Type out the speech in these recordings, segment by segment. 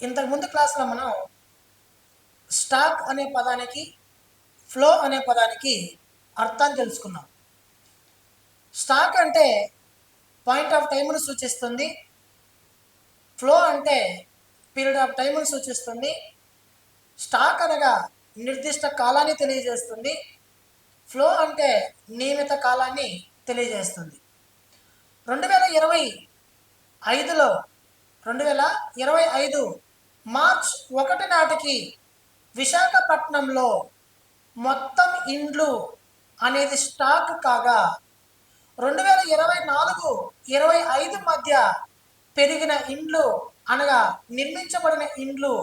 ఇంతకుముందు క్లాస్లో మనం స్టాక్ అనే పదానికి ఫ్లో అనే పదానికి అర్థాన్ని తెలుసుకున్నాం. స్టాక్ అంటే పాయింట్ ఆఫ్ టైంను సూచిస్తుంది ఫ్లో అంటే పీరియడ్ ఆఫ్ టైంను సూచిస్తుంది స్టాక్ అనగా నిర్దిష్ట కాలాన్ని తెలియజేస్తుంది ఫ్లో అంటే నియమిత కాలాన్ని తెలియజేస్తుంది. రెండు వేల ఇరవై ఐదులో రెండు వేల ఇరవై ఐదు మార్చ్ ఒకటి నాటికి విశాఖపట్నంలో మొత్తం ఇండ్లు అనేది స్టాక్ కాగా రెండు వేల ఇరవై నాలుగు ఇరవై ఐదు మధ్య పెరిగిన ఇండ్లు అనగా నిర్మించబడిన ఇండ్లు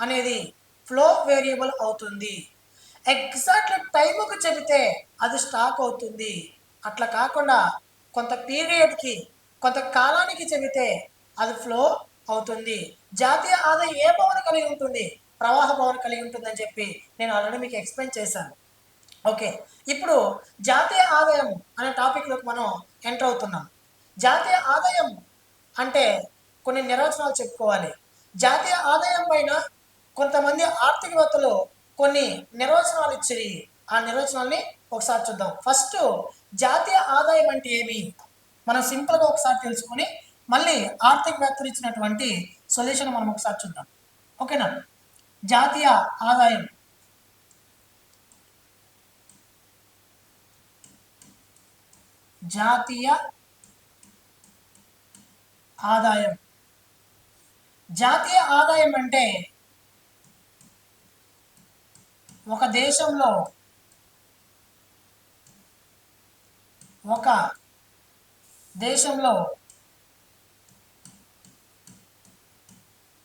అనేది ఫ్లో వేరియబుల్ అవుతుంది. ఎగ్జాక్ట్ టైముకు చెబితే అది స్టాక్ అవుతుంది. అట్లా కాకుండా కొంత పీరియడ్కి కొంత కాలానికి చెబితే అది ఫ్లో అవుతుంది. జాతీయ ఆదాయం ఏ పవన్ కలిగి ఉంటుంది? ప్రవాహ పవన్ కలిగి ఉంటుందని చెప్పి నేను ఆల్రెడీ మీకు ఎక్స్ప్లెయిన్ చేశాను. ఓకే. ఇప్పుడు జాతీయ ఆదాయం అనే టాపిక్లోకి మనం ఎంటర్ అవుతున్నాం. జాతీయ ఆదాయం అంటే కొన్ని నిర్వచనాలు చెప్పుకోవాలి. జాతీయ ఆదాయం పైన కొంతమంది ఆర్థికవేత్తలు కొన్ని నిర్వచనాలు ఇచ్చి ఆ నిర్వచనాల్ని ఒకసారి చూద్దాం. ఫస్ట్ జాతీయ ఆదాయం అంటే ఏమి? మనం సింపుల్గా ఒకసారి తెలుసుకొని మళ్ళీ ఆర్థికవేత్తలు ఇచ్చినటువంటి సొల్యూషన్ మనం ఒకసారి చూద్దాం. ఓకేనా జాతీయ ఆదాయం. జాతీయ ఆదాయం. జాతీయ ఆదాయం అంటే ఒక దేశంలో ఒక దేశంలో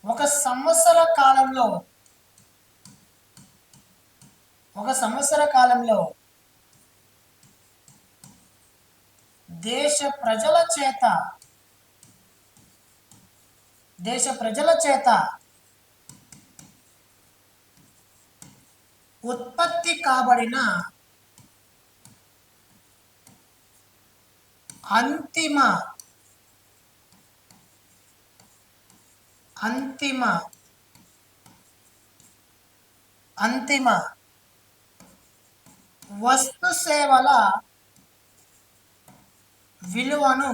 ఒక సంవత్సర కాలంలో ఒక సంవత్సర కాలంలో దేశ ప్రజల చేత దేశ ప్రజల చేత ఉత్పత్తి కాబడిన అంతిమ అంతిమ అంతిమ వస్తు సేవల విలువను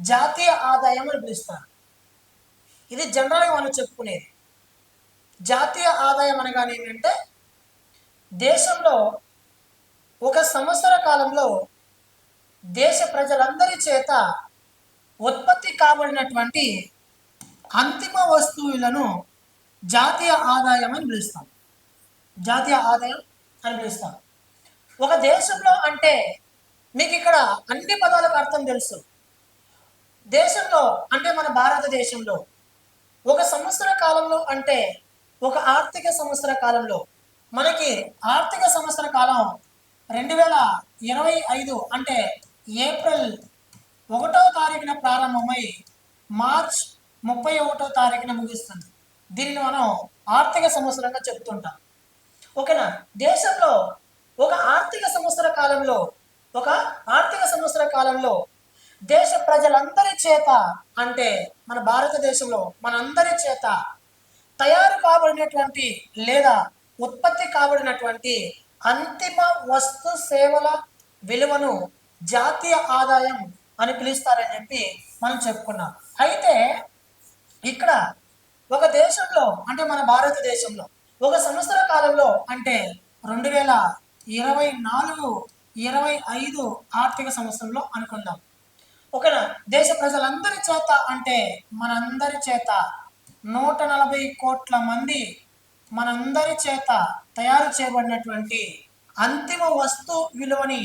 జాతీయ ఆదాయం అని పిలుస్తారు. ఇది జనరల్గా మనం చెప్పుకునేది. జాతీయ ఆదాయం అనగానే ఏంటంటే దేశంలో ఒక సంవత్సర కాలంలో దేశ ప్రజలందరి చేత ఉత్పత్తి కాబడినటువంటి అంతిమ వస్తువులను జాతీయ ఆదాయం అని పిలుస్తాం. జాతీయ ఆదాయం అని పిలుస్తాం. ఒక దేశంలో అంటే మీకు ఇక్కడ అన్ని పదాలకు అర్థం తెలుసు. దేశంలో అంటే మన భారతదేశంలో ఒక సంవత్సర కాలంలో అంటే ఒక ఆర్థిక సంవత్సర కాలంలో మనకి ఆర్థిక సంవత్సర కాలం రెండు వేల ఇరవై ఐదు అంటే ఏప్రిల్ ఒకటో తారీఖున ప్రారంభమై మార్చ్ ముప్పై ఒకటో తారీఖున ముగుస్తుంది. దీనిని మనం ఆర్థిక సంవత్సరంగా చెప్తుంటాం. ఓకేనా? దేశంలో ఒక ఆర్థిక సంవత్సర కాలంలో ఒక ఆర్థిక సంవత్సర కాలంలో దేశ ప్రజలందరి చేత అంటే మన భారతదేశంలో మనందరి చేత తయారు కాబడినటువంటి లేదా ఉత్పత్తి కాబడినటువంటి అంతిమ వస్తు సేవల విలువను జాతీయ ఆదాయం అని పిలుస్తారని చెప్పి మనం చెప్పుకున్నాం. అయితే ఇక్కడ ఒక దేశంలో అంటే మన భారతదేశంలో ఒక సంవత్సర కాలంలో అంటే రెండు వేల ఇరవై నాలుగు ఇరవై ఐదు ఆర్థిక సంవత్సరంలో అనుకుందాం. ఓకేనా దేశ ప్రజలందరి చేత అంటే మనందరి చేత నూట నలభై కోట్ల మంది మనందరి చేత తయారు చేయబడినటువంటి అంతిమ వస్తు విలువని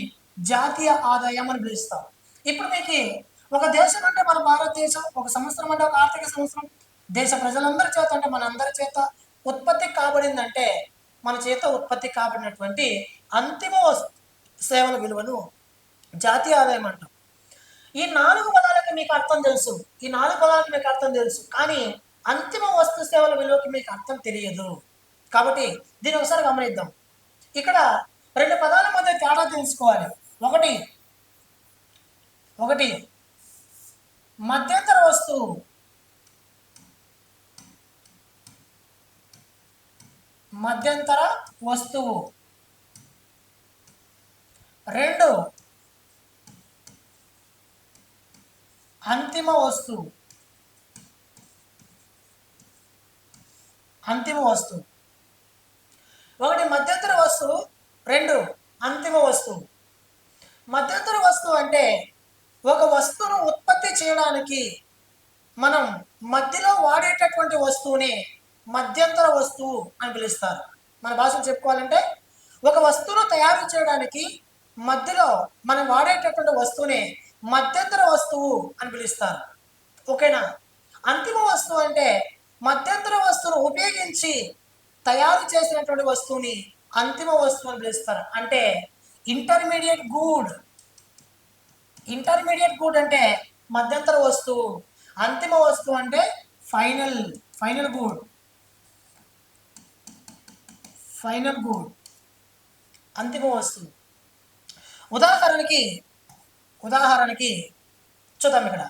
జాతీయ ఆదాయం అని పిలుస్తాం. ఇప్పుడు మీకు ఒక దేశం అంటే మన భారతదేశం ఒక సంవత్సరం అంటే ఒక ఆర్థిక సంవత్సరం. దేశ ప్రజలందరి చేత అంటే మన అందరి చేత ఉత్పత్తి కాబడిందంటే మన చేత ఉత్పత్తి కాబడినటువంటి అంతిమ వస్తు సేవల విలువను జాతీయ ఆదాయం అంటాం. ఈ నాలుగు పదాలకు మీకు అర్థం తెలుసు. ఈ నాలుగు పదాలకు మీకు అర్థం తెలుసు. కానీ అంతిమ వస్తు సేవల విలువకి మీకు అర్థం తెలియదు. కాబట్టి దీన్ని ఒకసారి గమనిద్దాం. ఇక్కడ రెండు పదాల మధ్య తేడా తెలుసుకోవాలి. ఒకటి ఒకటి మధ్యంతర వస్తువు. మధ్యంతర వస్తువు. రెండు. అంతిమ వస్తువు. అంతిమ వస్తువు. ఒకటి మధ్యంతర వస్తువు రెండు అంతిమ వస్తువు. మధ్యంతర వస్తువు అంటే ఒక వస్తువును ఉత్పత్తి చేయడానికి మనం మధ్యలో వాడేటటువంటి వస్తువుని మధ్యంతర వస్తువు అని పిలుస్తారు. మన భాషలో చెప్పుకోవాలంటే ఒక వస్తువును తయారు చేయడానికి మధ్యలో మనం వాడేటటువంటి వస్తువుని మధ్యంతర వస్తువు అని పిలుస్తారు. ఓకేనా? అంతిమ వస్తువు అంటే మధ్యంతర వస్తువును ఉపయోగించి తయారు చేసినటువంటి వస్తువుని అంతిమ వస్తువు అని పిలుస్తారు. అంటే ఇంటర్మీడియట్ గూడ్ ఇంటర్మీడియట్ గూడ్ అంటే మధ్యంతర వస్తువు అంతిమ వస్తువు అంటే final final good final good అంతిమ వస్తువు. ఉదాహరణకి ఉదాహరణకి చూద్దాం ఇక్కడ.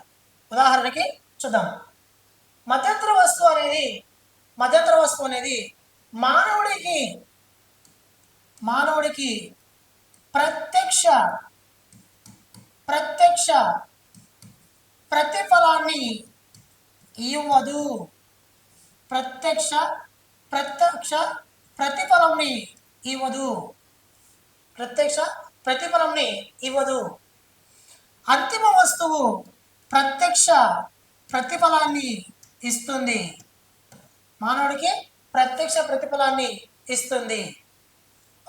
ఉదాహరణకి చూద్దాం. మధ్యంతర వస్తువు అనేది మధ్యంతర వస్తువు అనేది మానవుడికి మానవుడికి ప్రత్యక్ష ప్రత్యక్ష ప్రతిఫలాన్ని ఇవ్వదు. ప్రత్యక్ష ప్రత్యక్ష ప్రతిఫలంని ఇవ్వదు. ప్రత్యక్ష ప్రతిఫలంని ఇవ్వదు. అంతిమ వస్తువు ప్రత్యక్ష ప్రతిఫలాన్ని ఇస్తుంది. మానవుడికి ప్రత్యక్ష ప్రతిఫలాన్ని ఇస్తుంది.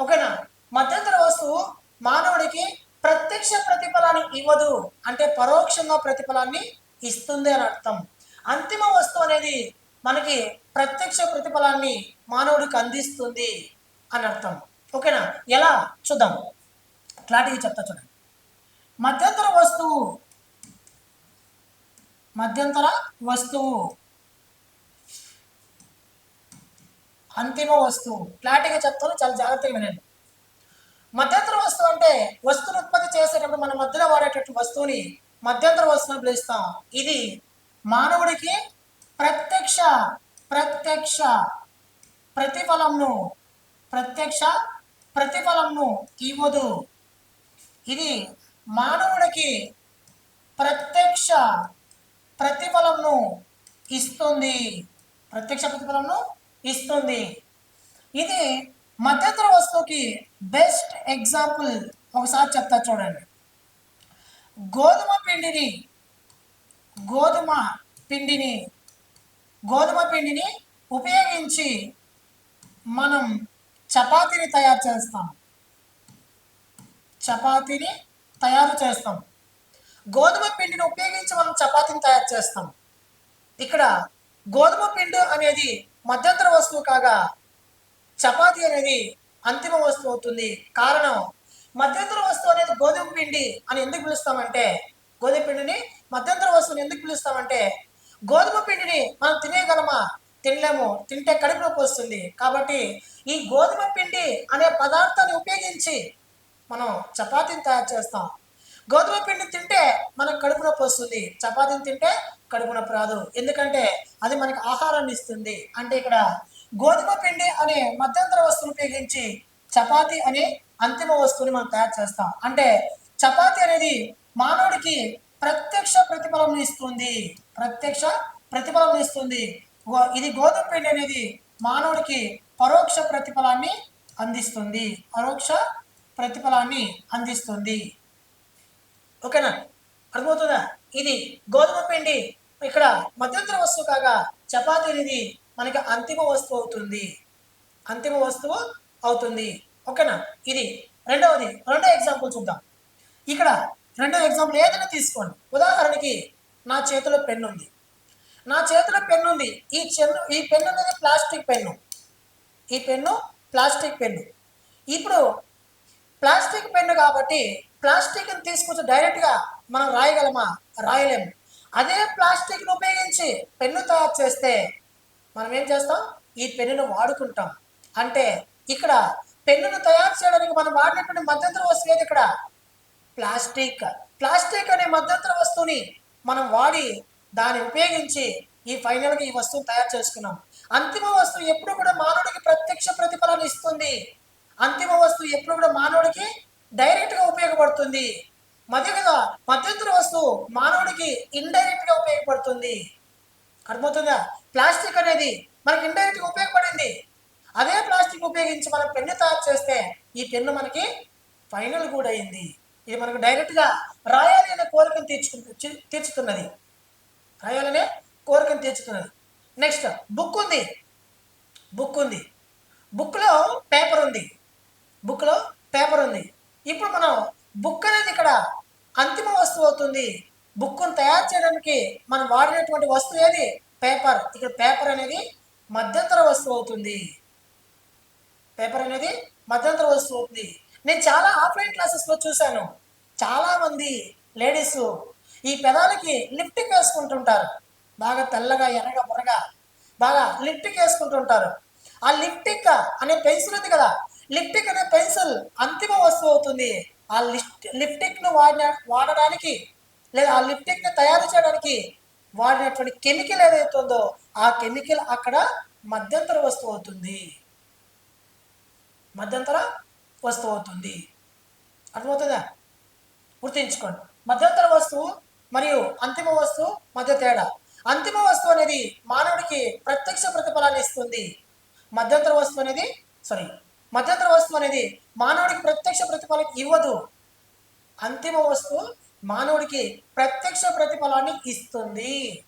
ఓకేనా? మధ్యంతర వస్తువు మానవుడికి ప్రత్యక్ష ప్రతిఫలాన్ని ఇవ్వదు. అంటే పరోక్షంగా ప్రతిఫలాన్ని ఇస్తుంది అని అర్థం. అంతిమ వస్తువు అనేది మనకి ప్రత్యక్ష ప్రతిఫలాన్ని మానవుడికి అందిస్తుంది అని అర్థం. ఓకేనా? ఎలా? చూద్దాం. క్లారిటీగా చెప్తా చూడండి. మధ్యంతర వస్తువు. మధ్యంతర వస్తువు. అంతిమ వస్తువు. క్లారిటీగా చెప్తాను. చాలా జాగ్రత్తగా వినండి. మధ్యంతర వస్తువు అంటే వస్తువును ఉత్పత్తి చేసేటప్పుడు మన మధ్యలో వాడేటటువంటి వస్తువుని మధ్యంతర వస్తువు అని పిలుస్తాం. ఇది మానవుడికి ప్రత్యక్ష ప్రత్యక్ష ప్రతిఫలంను ప్రత్యక్ష ప్రతిఫలంను ఇవ్వదు. ఇది మానవుడికి ప్రత్యక్ష ప్రతిఫలంను ఇస్తుంది. ప్రత్యక్ష ప్రతిఫలంను ఇస్తుంది. ఇది మధ్యంతర వస్తువుకి బెస్ట్ ఎగ్జాంపుల్ ఒకసారి చెప్తా చూడండి. గోధుమ పిండిని గోధుమ పిండిని గోధుమ పిండిని ఉపయోగించి మనం చపాతీని తయారు చేస్తాం. చపాతీని తయారు చేస్తాం. గోధుమ పిండిని ఉపయోగించి మనం చపాతీని తయారు చేస్తాం. ఇక్కడ గోధుమ పిండి అనేది మధ్యంతర వస్తువు కాగా చపాతీ అనేది అంతిమ వస్తువు అవుతుంది. కారణం మధ్యంతర వస్తువు అనేది గోధుమ పిండి అని ఎందుకు పిలుస్తామంటే గోధుమ పిండిని మధ్యంతర వస్తువుని ఎందుకు పిలుస్తామంటే గోధుమ పిండిని మనం తినేయగలమా? తినలేము. తింటే కడుపు నొప్పి వస్తుంది. కాబట్టి ఈ గోధుమ పిండి అనే పదార్థాన్ని ఉపయోగించి మనం చపాతీని తయారు చేస్తాం. గోధుమ పిండి తింటే మనకు కడుపు నొప్పి వస్తుంది. చపాతీని తింటే కడుపు నొప్పి రాదు. ఎందుకంటే అది మనకి ఆహారాన్ని ఇస్తుంది. అంటే ఇక్కడ గోధుమ పిండి అనే మధ్యంతర వస్తువును ఉపయోగించి చపాతి అనే అంతిమ వస్తువుని మనం తయారు చేస్తాం. అంటే చపాతి అనేది మానవుడికి ప్రత్యక్ష ప్రతిఫలం ఇస్తుంది. ప్రత్యక్ష ప్రతిఫలం ఇస్తుంది. గో- ఇది గోధుమ పిండి అనేది మానవుడికి పరోక్ష ప్రతిఫలాన్ని అందిస్తుంది. పరోక్ష ప్రతిఫలాన్ని అందిస్తుంది. ఓకేనా? అర్థమవుతుందా? ఇది గోధుమ పిండి ఇక్కడ మధ్యంతర వస్తువు కాగా చపాతీ అనేది మనకి అంతిమ వస్తువు అవుతుంది. అంతిమ వస్తువు అవుతుంది. ఓకేనా? ఇది రెండవది. రెండో ఎగ్జాంపుల్ చూద్దాం. ఇక్కడ రెండో ఎగ్జాంపుల్ ఏదైనా తీసుకోండి. ఉదాహరణకి నా చేతిలో పెన్ను ఉంది. నా చేతిలో పెన్ను ఉంది. ఈ చెన్ను ఈ పెన్ను అనేది ప్లాస్టిక్ పెన్ను. ఈ పెన్ను ప్లాస్టిక్ పెన్ను. ఇప్పుడు ప్లాస్టిక్ పెన్ను కాబట్టి ప్లాస్టిక్ని తీసుకొచ్చి డైరెక్ట్గా మనం రాయగలమా? రాయలేము. అదే ప్లాస్టిక్ను ఉపయోగించి పెన్ను తయారు చేస్తే మనం ఏం చేస్తాం? ఈ పెన్నును వాడుకుంటాం. అంటే ఇక్కడ పెన్నును తయారు చేయడానికి మనం వాడినటువంటి మధ్యంతర వస్తువు ఏది ఇక్కడ? ప్లాస్టిక్. ప్లాస్టిక్ అనే మధ్యంతర వస్తువుని మనం వాడి దాన్ని ఉపయోగించి ఈ ఫైనల్గా ఈ వస్తువును తయారు చేసుకున్నాం. అంతిమ వస్తువు ఎప్పుడు కూడా మానవుడికి ప్రత్యక్ష ప్రతిఫలాన్ని ఇస్తుంది. అంతిమ వస్తువు ఎప్పుడు కూడా మానవుడికి డైరెక్ట్గా ఉపయోగపడుతుంది. మధ్యగా మధ్యంతర వస్తువు మానవుడికి ఇండైరెక్ట్గా ఉపయోగపడుతుంది. అర్థమవుతుందా? ప్లాస్టిక్ అనేది మనకి ఇండైరెక్ట్గా ఉపయోగపడింది. అదే ప్లాస్టిక్ ఉపయోగించి మనం పెన్ను తయారు చేస్తే ఈ పెన్ను మనకి ఫైనల్ కూడా అయింది. ఇది మనకు డైరెక్ట్గా రాయాలి అనే కోరికను తీర్చుకు తీర్చుతున్నది. రాయాలనే కోరికను తీర్చుతున్నది. నెక్స్ట్ బుక్ ఉంది. బుక్ ఉంది. బుక్లో పేపర్ ఉంది. బుక్లో పేపర్ ఉంది. ఇప్పుడు మనం బుక్ అనేది ఇక్కడ అంతిమ వస్తువు అవుతుంది. బుక్ను తయారు చేయడానికి మనం వాడినటువంటి వస్తువు ఏది? పేపర్ ఇక్కడ పేపర్ అనేది మధ్యంతర వస్తువు అవుతుంది. పేపర్ అనేది మధ్యంతర వస్తువు అవుతుంది. నేను చాలా ఆఫ్లైన్ క్లాసెస్లో చూశాను. చాలామంది లేడీస్ ఈ పెదాలకి లిప్టిక్ వేసుకుంటుంటారు బాగా తెల్లగా ఎర్రగా బుర్రగా బాగా లిప్టిక్ వేసుకుంటుంటారు ఆ లిప్టిక్ అనే పెన్సిల్ ఉంది కదా లిప్టిక్ అనే పెన్సిల్ అంతిమ వస్తువు అవుతుంది. ఆ లిస్ట్ లిప్టిక్ను వాడిన వాడడానికి లేదా ఆ లిప్టిక్ని తయారు చేయడానికి వాడినటువంటి కెమికల్ ఏదైతే ఉందో ఆ కెమికల్ అక్కడ మధ్యంతర వస్తువు అవుతుంది. మధ్యంతర వస్తువు అవుతుంది. అర్థమవుతుందా? గుర్తుంచుకోండి. మధ్యంతర వస్తువు మరియు అంతిమ వస్తువు మధ్య తేడా. అంతిమ వస్తువు అనేది మానవుడికి ప్రత్యక్ష ప్రతిఫలాన్ని ఇస్తుంది. మధ్యంతర వస్తువు అనేది సారీ మధ్యంతర వస్తువు అనేది మానవుడికి ప్రత్యక్ష ప్రతిఫలం ఇవ్వదు. అంతిమ వస్తువు మానవుడికి ప్రత్యక్ష ప్రతిఫలాన్ని ఇస్తుంది.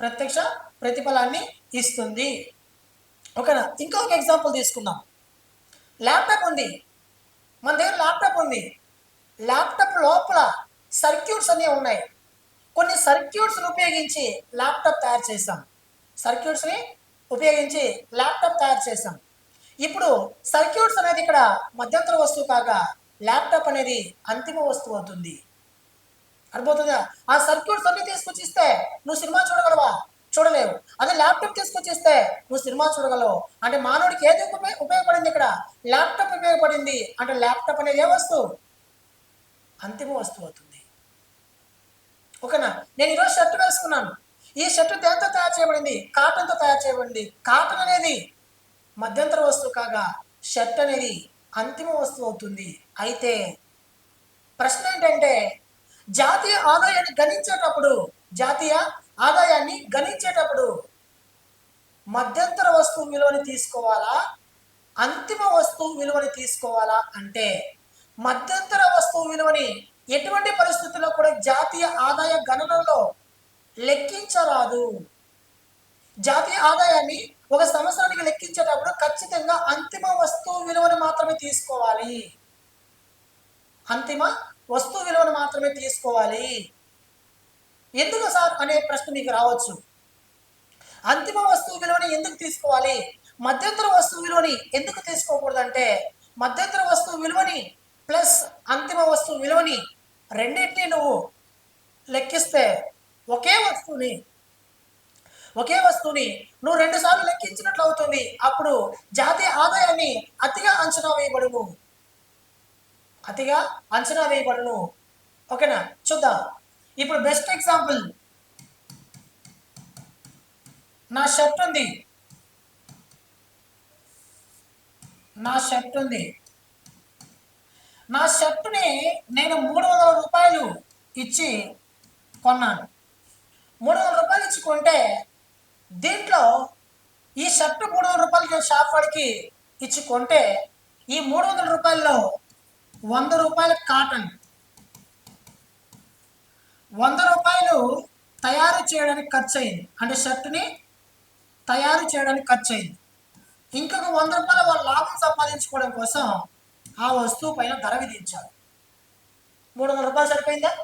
ప్రత్యక్ష ప్రతిఫలాన్ని ఇస్తుంది. ఓకేనా? ఇంకొక ఎగ్జాంపుల్ తీసుకుందాం. ల్యాప్టాప్ ఉంది. మన దగ్గర ల్యాప్టాప్ ఉంది. ల్యాప్టాప్ లోపల సర్క్యూట్స్ అనేవి ఉన్నాయి. కొన్ని సర్క్యూట్స్ని ఉపయోగించి ల్యాప్టాప్ తయారు చేసాం సర్క్యూట్స్ని ఉపయోగించి ల్యాప్టాప్ తయారు చేసాం ఇప్పుడు సర్క్యూట్స్ అనేది ఇక్కడ మధ్యంతర వస్తువు కాగా ల్యాప్టాప్ అనేది అంతిమ వస్తువు అవుతుంది. అర్థమవుతుందా? ఆ సర్క్యూట్స్ అన్ని తీసుకొచ్చి ఇస్తే నువ్వు సినిమా చూడగలవా? చూడలేవు. అదే ల్యాప్టాప్ తీసుకొచ్చి ఇస్తే నువ్వు సినిమా చూడగలవు. అంటే మానవుడికి ఏది ఉపయోగ ఉపయోగపడింది ఇక్కడ? ల్యాప్టాప్ ఉపయోగపడింది. అంటే ల్యాప్టాప్ అనేది ఏ వస్తువు? అంతిమ వస్తువు అవుతుంది. ఓకేనా? నేను ఈరోజు షర్ట్ వేసుకున్నాను. ఈ షర్ట్ దేంతో తయారు చేయబడింది? కాటన్తో తయారు చేయబడింది. కాటన్ అనేది మధ్యంతర వస్తువు కాగా షర్ట్ అనేది అంతిమ వస్తువు అవుతుంది. అయితే ప్రశ్న ఏంటంటే జాతీయ ఆదాయాన్ని గణించేటప్పుడు జాతీయ ఆదాయాన్ని గణించేటప్పుడు మధ్యంతర వస్తువు విలువని తీసుకోవాలా? అంతిమ వస్తువు విలువని తీసుకోవాలా? అంటే మధ్యంతర వస్తువు విలువని ఎటువంటి పరిస్థితుల్లో కూడా జాతీయ ఆదాయ గణనలో లెక్కించరాదు. జాతీయ ఆదాయాన్ని ఒక సంవత్సరానికి లెక్కించేటప్పుడు ఖచ్చితంగా అంతిమ వస్తువు విలువను మాత్రమే తీసుకోవాలి. అంతిమ వస్తు విలువను మాత్రమే తీసుకోవాలి. ఎందుకు సార్ అనే ప్రశ్న మీకు రావచ్చు. అంతిమ వస్తువు విలువని ఎందుకు తీసుకోవాలి? మధ్యంతర వస్తువు విలువని ఎందుకు తీసుకోకూడదంటే మధ్యంతర వస్తువు విలువని ప్లస్ అంతిమ వస్తువు విలువని రెండింటిని నువ్వు లెక్కిస్తే ఒకే వస్తువుని ఒకే వస్తువుని నువ్వు రెండు సార్లు లెక్కించినట్లు అవుతుంది. అప్పుడు జాతీయ ఆదాయాన్ని అతిగా అంచనా వేయబడును. అతిగా అంచనా వేయబడును. ఓకేనా? చూద్దాం. ఇప్పుడు బెస్ట్ ఎగ్జాంపుల్ నా షర్ట్ ఉంది. నా షర్ట్ ఉంది. నా షర్ట్ని నేను మూడు వందల రూపాయలు ఇచ్చి కొన్నాను. మూడు వందల రూపాయలు ఇచ్చి కొంటే దీంట్లో ఈ షర్ట్ మూడు వందల రూపాయలకి నేను షాప్ వాడికి ఇచ్చి కొంటే ఈ మూడు వందల రూపాయల్లో వంద రూపాయల కాటన్. వంద రూపాయలు తయారు చేయడానికి ఖర్చు అయింది అంటే షర్ట్ని తయారు చేయడానికి ఖర్చు అయింది ఇంకొక వంద రూపాయలు వాళ్ళు లాభం సంపాదించుకోవడం కోసం ఆ వస్తువు పైన ధర విధించారు. మూడు వందల రూపాయలు సరిపోయిందా?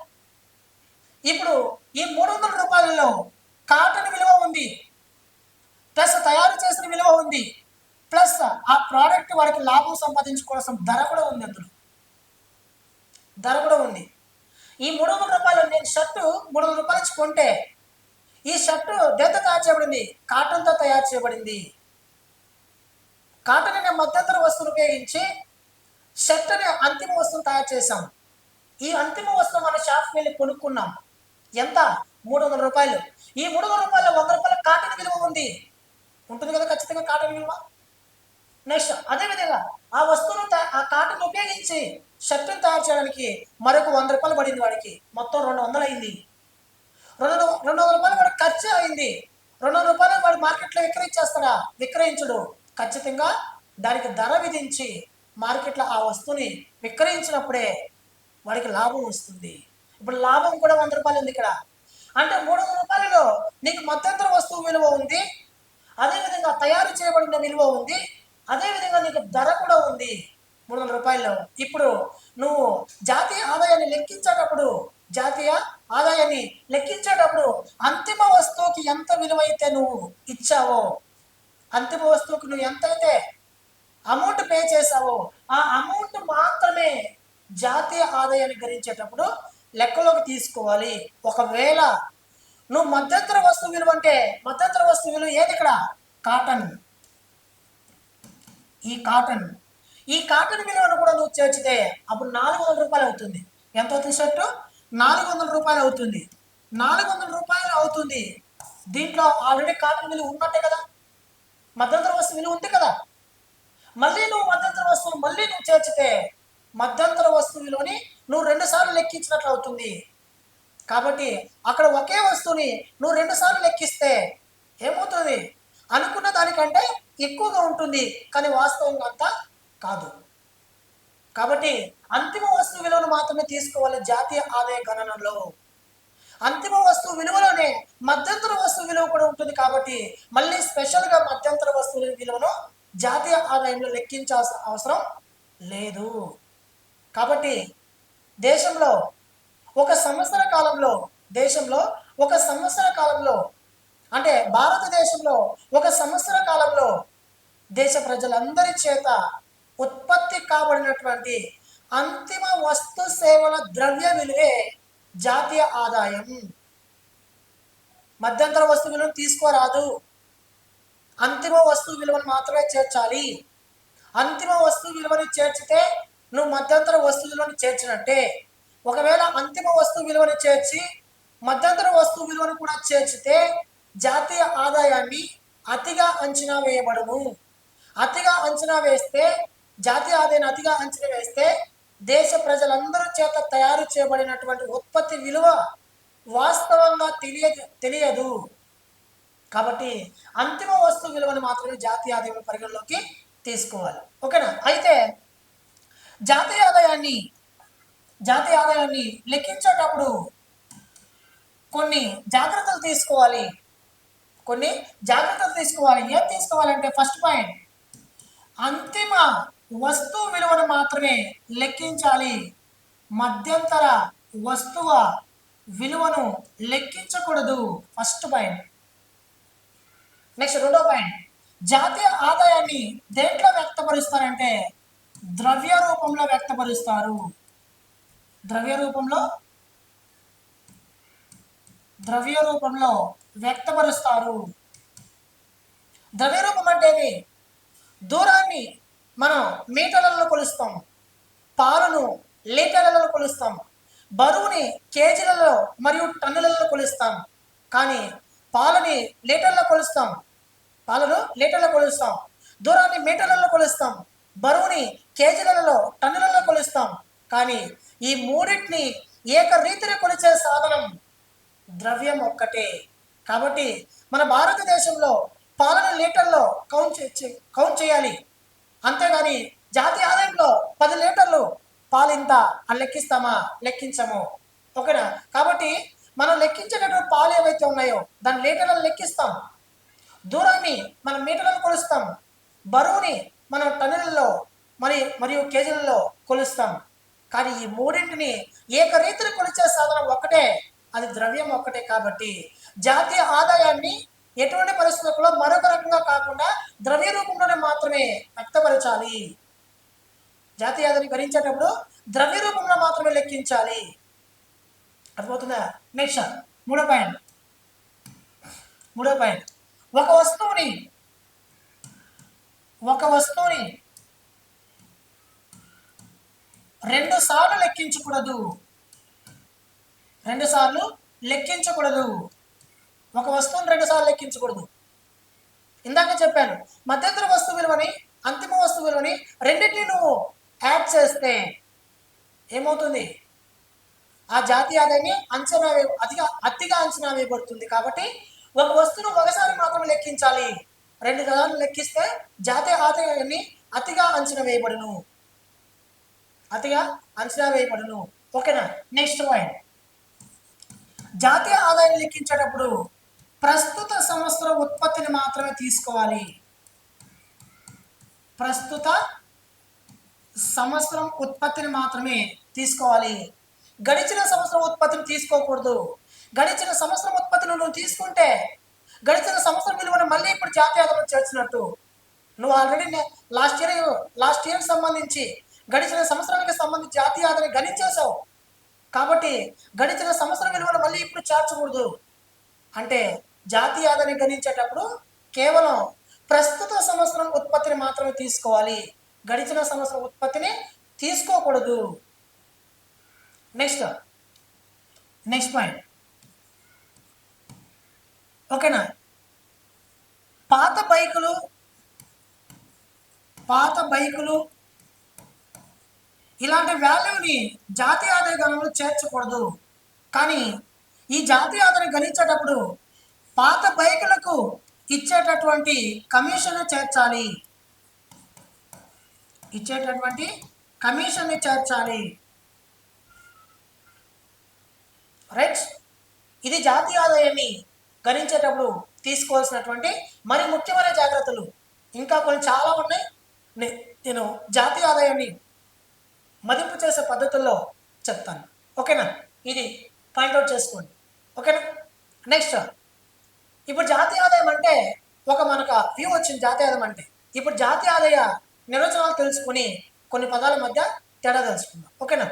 ఇప్పుడు ఈ మూడు వందల రూపాయలలో కాటన్ విలువ ఉంది. ప్లస్ తయారు చేసిన విలువ ఉంది. ప్లస్ ఆ ప్రోడక్ట్ వాడికి లాభం సంపాదించుకోవాల్సిన ధర కూడా ఉంది అందులో. ధర కూడా ఉంది. ఈ మూడు వందల రూపాయలు నేను షర్టు మూడు వందల రూపాయలు ఇచ్చి కొంటే ఈ షర్టు దేంతో తయారు చేయబడింది? కాటన్తో తయారు చేయబడింది. కాటన్ అనే మధ్యంతర వస్తువును ఉపయోగించి షర్ట్ అనే అంతిమ వస్తువును తయారు చేశాం. ఈ అంతిమ వస్తువు మన షాప్కి వెళ్ళి కొనుక్కున్నాం. ఎంత? మూడు వందల రూపాయలు. ఈ మూడు వందల రూపాయలు వంద రూపాయల కాటన్ విలువ ఉంది. ఉంటుంది కదా ఖచ్చితంగా కాటన్ విలువ? నెక్స్ట్ అదేవిధంగా ఆ వస్తువును ఆ కాటన్ ఉపయోగించి షర్టును తయారు చేయడానికి మరొక వంద రూపాయలు పడింది వాడికి. మొత్తం రెండు వందలు అయింది. రెండు రెండు వందల రూపాయలు వాడు ఖర్చు అయింది. రెండు వందల రూపాయలు వాడు మార్కెట్లో విక్రయించేస్తాడా విక్రయించడు. ఖచ్చితంగా దానికి ధర విధించి మార్కెట్లో ఆ వస్తువుని విక్రయించినప్పుడే వాడికి లాభం వస్తుంది. ఇప్పుడు లాభం కూడా వంద రూపాయలు ఉంది ఇక్కడ. అంటే మూడు వందల రూపాయలలో నీకు మధ్యంతర వస్తువు విలువ ఉంది. అదేవిధంగా తయారు చేయబడిన విలువ ఉంది. అదేవిధంగా నీకు ధర కూడా ఉంది. మూడు వందల రూపాయలు ఇప్పుడు నువ్వు జాతీయ ఆదాయాన్ని లెక్కించేటప్పుడు జాతీయ ఆదాయాన్ని లెక్కించేటప్పుడు అంతిమ వస్తువుకి ఎంత విలువ అయితే నువ్వు ఇచ్చావో అంతిమ వస్తువుకి నువ్వు ఎంతైతే అమౌంట్ పే చేసావో ఆ అమౌంట్ మాత్రమే జాతీయ ఆదాయాన్ని గణించేటప్పుడు లెక్కలోకి తీసుకోవాలి. ఒకవేళ నువ్వు మధ్యంతర వస్తువు విలువ అంటే మధ్యంతర వస్తువు విలువ ఏది ఇక్కడ? కాటన్. ఈ కాటన్. ఈ కాటన్ విలువను కూడా నువ్వు చేర్చితే అప్పుడు నాలుగు వందల రూపాయలు అవుతుంది. ఎంత అవుతుంది షర్టు నాలుగు వందల రూపాయలు అవుతుంది. నాలుగు వందల రూపాయలు అవుతుంది. దీంట్లో ఆల్రెడీ కాటన్ విలువ ఉన్నట్టే కదా? మధ్యంతర వస్తువు విలువ ఉంది కదా? మళ్ళీ నువ్వు మధ్యంతర వస్తువు మళ్ళీ నువ్వు చేర్చితే మధ్యంతర వస్తువు విలువని నువ్వు రెండు సార్లు లెక్కించినట్లు అవుతుంది. కాబట్టి అక్కడ ఒకే వస్తువుని నువ్వు రెండు సార్లు లెక్కిస్తే ఏమవుతుంది? అనుకున్న దానికంటే ఎక్కువగా ఉంటుంది. కానీ వాస్తవంగా అంతా కాదు. కాబట్టి అంతిమ వస్తువు విలువను మాత్రమే తీసుకోవాలి జాతీయ ఆదాయ గణనలో. అంతిమ వస్తువు విలువలోనే మధ్యంతర వస్తువు విలువ కూడా ఉంటుంది కాబట్టి మళ్ళీ స్పెషల్గా మధ్యంతర వస్తువుల విలువను జాతీయ ఆదాయంలో లెక్కించాల్సిన అవసరం లేదు. కాబట్టి దేశంలో ఒక సంవత్సర కాలంలో దేశంలో ఒక సంవత్సర కాలంలో అంటే భారతదేశంలో ఒక సంవత్సర కాలంలో దేశ ప్రజలందరి చేత ఉత్పత్తి కాబడినటువంటి అంతిమ వస్తు సేవల ద్రవ్య విలువే జాతీయ ఆదాయం. మధ్యంతర వస్తు విలువను తీసుకోరాదు. అంతిమ వస్తు విలువను మాత్రమే చేర్చాలి. అంతిమ వస్తు విలువని చేర్చితే నువ్వు మధ్యంతర వస్తు విలువను చేర్చినట్టే. ఒకవేళ అంతిమ వస్తు విలువని చేర్చి మధ్యంతర వస్తు విలువను కూడా చేర్చితే జాతీయ ఆదాయాన్ని అతిగా అంచనా వేయబడును అతిగా అంచనా వేస్తే జాతీయ ఆదాయాన్ని అతిగా అంచనా వేస్తే దేశ ప్రజలందరి చేత తయారు చేయబడినటువంటి ఉత్పత్తి విలువ వాస్తవంగా తెలియదు తెలియదు. కాబట్టి అంతిమ వస్తువు విలువను మాత్రమే జాతీయ ఆదాయం పరిగణలోకి తీసుకోవాలి. ఓకేనా? అయితే జాతీయ ఆదాయాన్ని జాతీయ ఆదాయాన్ని లెక్కించేటప్పుడు కొన్ని జాగ్రత్తలు తీసుకోవాలి. కొన్ని జాగ్రత్తలు తీసుకోవాలి. ఏం తీసుకోవాలంటే ఫస్ట్ పాయింట్ అంతిమ వస్తువు విలువను మాత్రమే లెక్కించాలి. మధ్యంతర వస్తువ విలువను లెక్కించకూడదు. First point. నెక్స్ట్ రెండో పాయింట్. జాతీయ ఆదాయాన్ని దేంట్లో వ్యక్తపరుస్తారంటే ద్రవ్య రూపంలో వ్యక్తపరుస్తారు. ద్రవ్య రూపంలో ద్రవ్య రూపంలో వ్యక్తపరుస్తారు. ద్రవ్య రూపం అంటే దూరాన్ని మనం మీటర్లలో కొలుస్తాం. పాలను లీటర్లలో కొలుస్తాం. బరువుని కేజీలలో మరియు టన్నులలో కొలుస్తాం. కానీ పాలని లీటర్లో కొలుస్తాం. పాలను లీటర్లో కొలుస్తాం. దూరాన్ని మీటర్లలో కొలుస్తాం. బరువుని కేజీలలో టన్నులలో కొలుస్తాం. కానీ ఈ మూడింటిని ఏకరీతిని కొలిచే సాధనం ద్రవ్యం ఒక్కటే. కాబట్టి మన భారతదేశంలో పాలన లీటర్లో కౌంట్ కౌంట్ చేయాలి. అంతేగాని జాతీయ ఆదాయంలో పది లీటర్లు పాలు ఇంత అని లెక్కిస్తామా? లెక్కించము. ఓకేనా? కాబట్టి మనం లెక్కించేటటువంటి పాలు ఏవైతే ఉన్నాయో దాని లీటర్లను లెక్కిస్తాం. దూరాన్ని మనం మీటర్లను కొలుస్తాం. బరువుని మనం టన్నులలో మరి మరియు కేజీలలో కొలుస్తాం. కానీ ఈ మూడింటిని ఏకరీతిని కొలిచే సాధనం ఒక్కటే అది ద్రవ్యం ఒక్కటే కాబట్టి జాతీయ ఆదాయాన్ని ఎటువంటి పరిస్థితుల్లో మరొక రకంగా కాకుండా ద్రవ్య రూపంలోనే మాత్రమే వ్యక్తపరచాలి. జాతీయ భరించేటప్పుడు ద్రవ్య రూపంలో మాత్రమే లెక్కించాలి. అర్థమవుతుందా? నెక్స్ట్ మూడో పాయింట్. మూడో పాయింట్. ఒక వస్తువుని ఒక వస్తువుని రెండు సార్లు లెక్కించకూడదు. రెండు సార్లు లెక్కించకూడదు. ఒక వస్తువును రెండుసార్లు లెక్కించకూడదు. ఇందాక చెప్పాను మధ్యంతర వస్తువు విలువని అంతిమ వస్తువు విలువని రెండింటిని నువ్వు యాడ్ చేస్తే ఏమవుతుంది? ఆ జాతీయ ఆదాయాన్ని అంచనా వే అతిగా అతిగా అంచనా వేయబడుతుంది కాబట్టి ఒక వస్తువును ఒకసారి మాత్రమే లెక్కించాలి. రెండు సార్లు లెక్కిస్తే జాతీయ ఆదాయాన్ని అతిగా అంచనా వేయబడును. అతిగా అంచనా వేయబడును. ఓకేనా? Next point. జాతీయ ఆదాయాన్ని లెక్కించేటప్పుడు ప్రస్తుత సంవత్సరం ఉత్పత్తిని మాత్రమే తీసుకోవాలి. ప్రస్తుత సంవత్సరం ఉత్పత్తిని మాత్రమే తీసుకోవాలి. గడిచిన సంవత్సరం ఉత్పత్తిని తీసుకోకూడదు. గడిచిన సంవత్సరం ఉత్పత్తిని నువ్వు తీసుకుంటే గడిచిన సంవత్సరం విలువను మళ్ళీ ఇప్పుడు జాతీయ చేర్చినట్టు. నువ్వు ఆల్రెడీ లాస్ట్ ఇయర్ లాస్ట్ ఇయర్కి సంబంధించి గడిచిన సంవత్సరానికి సంబంధించి జాతీయ ఆదాయం గణించేశావు. కాబట్టి గడిచిన సంవత్సరం విలువను మళ్ళీ ఇప్పుడు చేర్చకూడదు. అంటే జాతీయ గణించేటప్పుడు కేవలం ప్రస్తుత సంవత్సరం ఉత్పత్తిని మాత్రమే తీసుకోవాలి. గడిచిన సంవత్సరం ఉత్పత్తిని తీసుకోకూడదు. Next next point. ఓకేనా? పాత బైకులు పాత బైకులు ఇలాంటి వాల్యూని జాతీయ ఆదాయ గణంలో చేర్చకూడదు. కానీ ఈ జాతీయ ఆదాయం గణించేటప్పుడు పాత బైకులకు ఇచ్చేటటువంటి కమిషన్ చేర్చాలి. ఇచ్చేటటువంటి కమిషన్ని చేర్చాలి. రైట్? ఇది జాతీయ ఆదాయాన్ని గణించేటప్పుడు తీసుకోవాల్సినటువంటి మరి ముఖ్యమైన జాగ్రత్తలు. ఇంకా కొన్ని చాలా ఉన్నాయి. నే- నేను జాతీయ ఆదాయాన్ని మదింపు చేసే పద్ధతుల్లో చెప్తాను. ఓకేనా? ఇది పాయింట్అవుట్ చేసుకోండి. ఓకేనా? నెక్స్ట్ ఇప్పుడు జాతీయ ఆదాయం అంటే ఒక మనకు వ్యూ వచ్చింది జాతీయ ఆదాయం అంటే. ఇప్పుడు జాతీయ ఆదాయ నిర్వచనాలు తెలుసుకుని కొన్ని పదాల మధ్య తేడా తెలుసుకుందాం. ఓకేనా?